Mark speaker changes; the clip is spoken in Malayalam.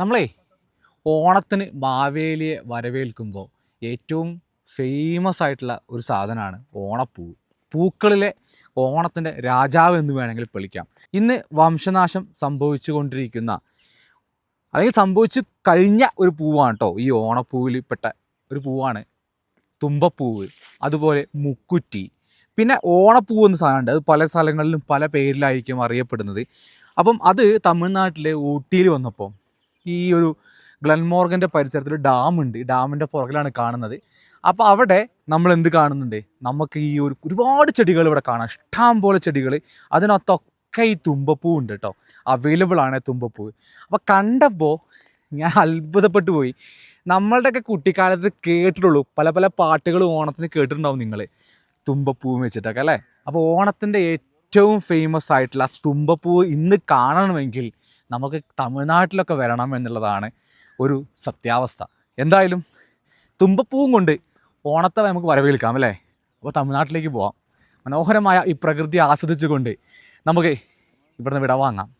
Speaker 1: നമ്മളേ ഓണത്തിന് മാവേലിയെ വരവേൽക്കുമ്പോൾ ഏറ്റവും ഫേമസ് ആയിട്ടുള്ള ഒരു സാധനമാണ് ഓണപ്പൂ. പൂക്കളിലെ ഓണത്തിന്റെ രാജാവ് എന്ന് വേണമെങ്കിൽ വിളിക്കാം. ഇന്ന് വംശനാശം സംഭവിച്ചു കൊണ്ടിരിക്കുന്ന അല്ലെങ്കിൽ സംഭവിച്ച് കഴിഞ്ഞ ഒരു പൂവാണ് കേട്ടോ ഈ ഓണപ്പൂവിൽ പെട്ട ഒരു പൂവാണ് തുമ്പപ്പൂവ് അതുപോലെ മുക്കുറ്റി. പിന്നെ ഓണപ്പൂവ് എന്ന സാധനമുണ്ട്. അത് പല സ്ഥലങ്ങളിലും പല പേരിലായിരിക്കും അറിയപ്പെടുന്നത്. അപ്പം അത് തമിഴ്നാട്ടിലെ ഊട്ടിയിൽ വന്നപ്പോൾ ഈ ഒരു ഗ്ലൻമോർഗന്റെ പരിസരത്തിൽ ഡാം ഈ ഡാമിന്റെ പുറകിലാണ് കാണുന്നത്. അപ്പോൾ അവിടെ നമ്മൾ എന്ത് കാണുന്നുണ്ട്? നമുക്ക് ഈ ഒരു ഒരുപാട് ചെടികൾ ഇവിടെ കാണാം. ഇഷ്ടം പോലെ ചെടികൾ അതിനകത്തൊക്കെ ഈ തുമ്പപ്പൂ ഉണ്ട് കേട്ടോ അവൈലബിൾ ആണ് തുമ്പപ്പൂ. അപ്പോൾ കണ്ടപ്പോൾ ഞാൻ അത്ഭുതപ്പെട്ടു പോയി. നമ്മളുടെയൊക്കെ കുട്ടിക്കാലത്ത് കേട്ടിട്ടുള്ളൂ. പല പല പാട്ടുകൾ ഓണത്തിന് കേട്ടിട്ടുണ്ടാവും നിങ്ങൾ തുമ്പപ്പൂവും വെച്ചിട്ടൊക്കെ അല്ലേ? അപ്പോൾ ഓണത്തിന്റെ ഏറ്റവും ഫേമസ് ആയിട്ടുള്ള തുമ്പപ്പൂ ഇന്ന് കാണണമെങ്കിൽ നമുക്ക് തമിഴ്നാട്ടിലൊക്കെ വരണം എന്നുള്ളതാണ് ഒരു സത്യാവസ്ഥ. എന്തായാലും തുമ്പപ്പൂവും കൊണ്ട് ഓണത്തെ നമുക്ക് വരവേൽക്കാം അല്ലേ? അപ്പോൾ തമിഴ്നാട്ടിലേക്ക് പോവാം. മനോഹരമായ ഈ പ്രകൃതി ആസ്വദിച്ചുകൊണ്ട് നമുക്ക് ഇവിടുന്ന് വിടവാങ്ങാം.